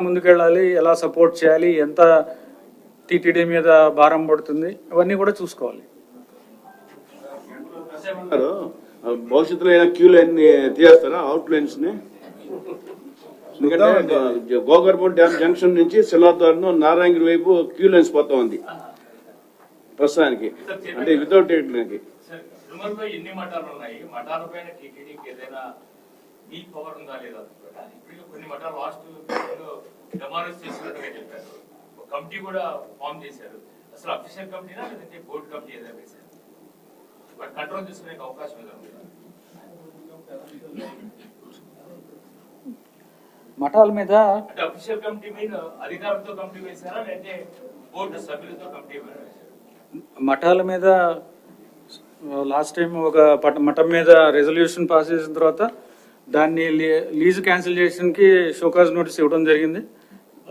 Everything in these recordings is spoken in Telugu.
ముందుకెళ్ళాలి ఎలా సపోర్ట్ చేయాలి ఎంత టీటీడీ మీద భారం పడుతుంది అవన్నీ కూడా చూసుకోవాలి భవిష్యత్తులో ఏదైనా క్యూ లైన్ తీయేస్తారా అవుట్ లైన్స్ని ఎందుకంటే గోగర్భం డ్యామ్ జంక్షన్ నుంచి సిలాద్వారం నారాయణగిరి వైపు క్యూ లైన్స్ పోతా ఉంది ప్రస్తుతానికి అంటే వితౌట్ టికెట్ ఈ పవర్ ఉందా లేదా కూడా. ఇప్పుడు కొన్ని మఠాలు లాస్ట్ డెమాలిష్ చేసినట్టుగా చెప్పారు. ఒక కమిటీ కూడా ఫామ్ చేశారు. అసలు అఫీషియల్ కమిటీనా లేదంటే బోర్డు కమిటీ ఏదైనా వేశారు? బట్ కంట్రోల్ చేసుకునే అవకాశం ఏదైనా? మఠాల మీద అంటే అఫీషియల్ కమిటీ మీద అధికారులతో కమిటీ వేశారా? లేదంటే బోర్డు సభ్యులతో కమిటీ మఠాల మీద లాస్ట్ టైం ఒక మఠం మీద రెజల్యూషన్ పాస్ చేసిన తర్వాత దాన్ని లీ- లీజు క్యాన్సిలేషన్కి షోకాజ్ నోటీస్ ఇవ్వడం జరిగింది.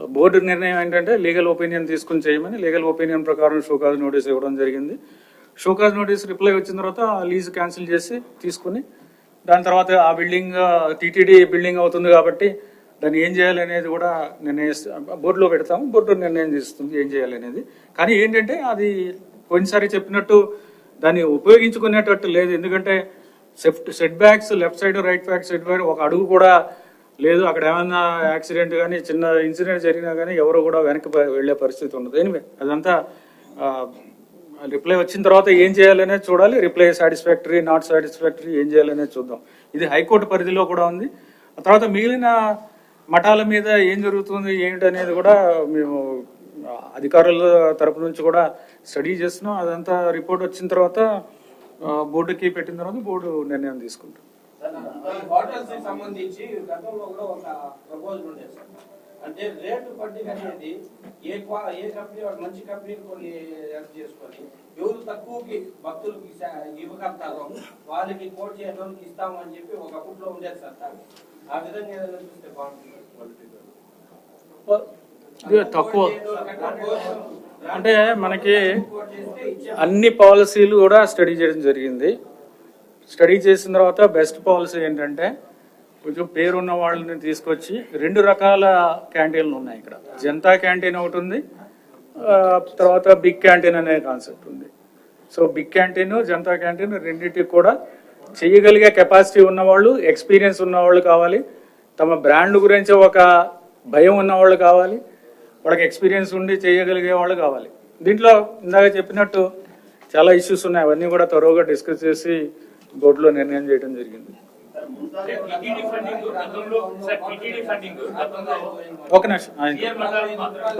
బోర్డు నిర్ణయం ఏంటంటే లీగల్ ఒపీనియన్ తీసుకుని చేయమని లీగల్ ఒపీనియన్ ప్రకారం షోకాజ్ నోటీస్ ఇవ్వడం జరిగింది. షోకాజ్ నోటీస్ రిప్లై వచ్చిన తర్వాత లీజు క్యాన్సిల్ చేసి తీసుకుని దాని తర్వాత ఆ బిల్డింగ్ టీటీడీ బిల్డింగ్ అవుతుంది కాబట్టి దాన్ని ఏం చేయాలి అనేది కూడా నిర్ణయిస్తా బోర్డులో పెడతాము బోర్డు నిర్ణయం చేస్తుంది ఏం చేయాలి అనేది. కానీ ఏంటంటే అది పోయినసారి చెప్పినట్టు దాన్ని ఉపయోగించుకునేటట్టు లేదు. ఎందుకంటే సెఫ్ట్ setbacks left side right back setback ఒక అడుగు కూడా లేదు. అక్కడ ఏమైనా యాక్సిడెంట్ కానీ చిన్న ఇన్సిడెంట్ జరిగినా కానీ ఎవరు కూడా వెనక్కి వెళ్ళే పరిస్థితి ఉండదు. ఎనివే అదంతా రిప్లై వచ్చిన తర్వాత ఏం చేయాలనేది చూడాలి. రిప్లై సాటిస్ఫాక్టరీ నాట్ సాటిస్ఫాక్టరీ ఏం చేయాలనేది చూద్దాం. ఇది హైకోర్టు పరిధిలో కూడా ఉంది. ఆ తర్వాత మిగిలిన మఠాల మీద ఏం జరుగుతుంది ఏంటి అనేది కూడా మేము అధికారుల తరపు నుంచి కూడా స్టడీ చేస్తున్నాం. అదంతా రిపోర్ట్ వచ్చిన తర్వాత బోర్డుకి పెట్టిన తర్వాత బోర్డు నిర్ణయం తీసుకుంటాం. ఈ హోటల్స్కి సంబంధించి గతంలో కూడా ఒక ప్రపోజల్ ఉండేది సార్. అంటే రేటు పట్టిక అనేది ఏ ఏ కంపెనీ మంచి కంపెనీని కొన్ని హెల్ప్ చేసుకొని ఎవరు తక్కువకి భక్తులకి ఇవ్వగలుగుతారో వాళ్ళకి కోట్ చేయడానికి ఇస్తామని చెప్పి ఒక అప్పట్లో ఉండేది సార్. ఆ విధంగా ఏదైనా చూస్తే బాగుంటుంది తక్కువ. అంటే మనకి అన్ని పాలసీలు కూడా స్టడీ చేయడం జరిగింది. స్టడీ చేసిన తర్వాత బెస్ట్ పాలసీ ఏంటంటే కొంచెం పేరున్న వాళ్ళని తీసుకొచ్చి రెండు రకాల క్యాంటీన్లు ఉన్నాయి ఇక్కడ. జనతా క్యాంటీన్ ఒకటి ఉంది తర్వాత బిగ్ క్యాంటీన్ అనే కాన్సెప్ట్ ఉంది. So big canteen Janata canteen రెండింటికి కూడా చేయగలిగే కెపాసిటీ ఉన్నవాళ్ళు ఎక్స్పీరియన్స్ ఉన్నవాళ్ళు కావాలి. తమ బ్రాండ్ గురించి ఒక భయం ఉన్నవాళ్ళు కావాలి. వాళ్ళకి ఎక్స్పీరియన్స్ ఉండి చేయగలిగే వాళ్ళు కావాలి. దీంట్లో ఇందాక చెప్పినట్టు చాలా ఇష్యూస్ ఉన్నాయి. అవన్నీ కూడా త్వరగా డిస్కస్ చేసి బోర్డులో నిర్ణయం చేయడం జరిగింది. ఒక నిమిషం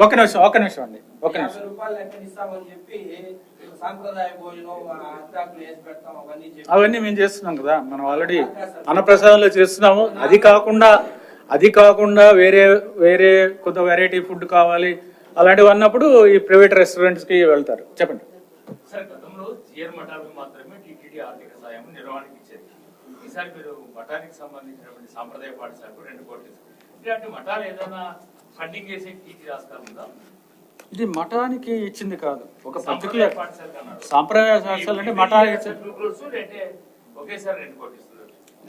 ఒక నిమిషం ఒక నిమిషం అండి ఒక నిమిషం. అవన్నీ మేము చేస్తున్నాం కదా. మనం ఆల్రెడీ అన్నప్రసాదంలో చేస్తున్నాము. అది కాకుండా అది కాకుండా వేరే వేరే కొత్త వెరైటీ ఫుడ్ కావాలి అలాంటివి అన్నప్పుడు ఈ ప్రైవేట్ రెస్టారెంట్స్కి వెళ్తారు. చెప్పండి. ఇది మఠానికి ఇచ్చింది కాదు. ఒక సాంప్రదాయ పర్టికులర్ సాంప్రదాయ పాఠశాల అంటే మఠానికి ఒకేసారి రెండు కోట్లు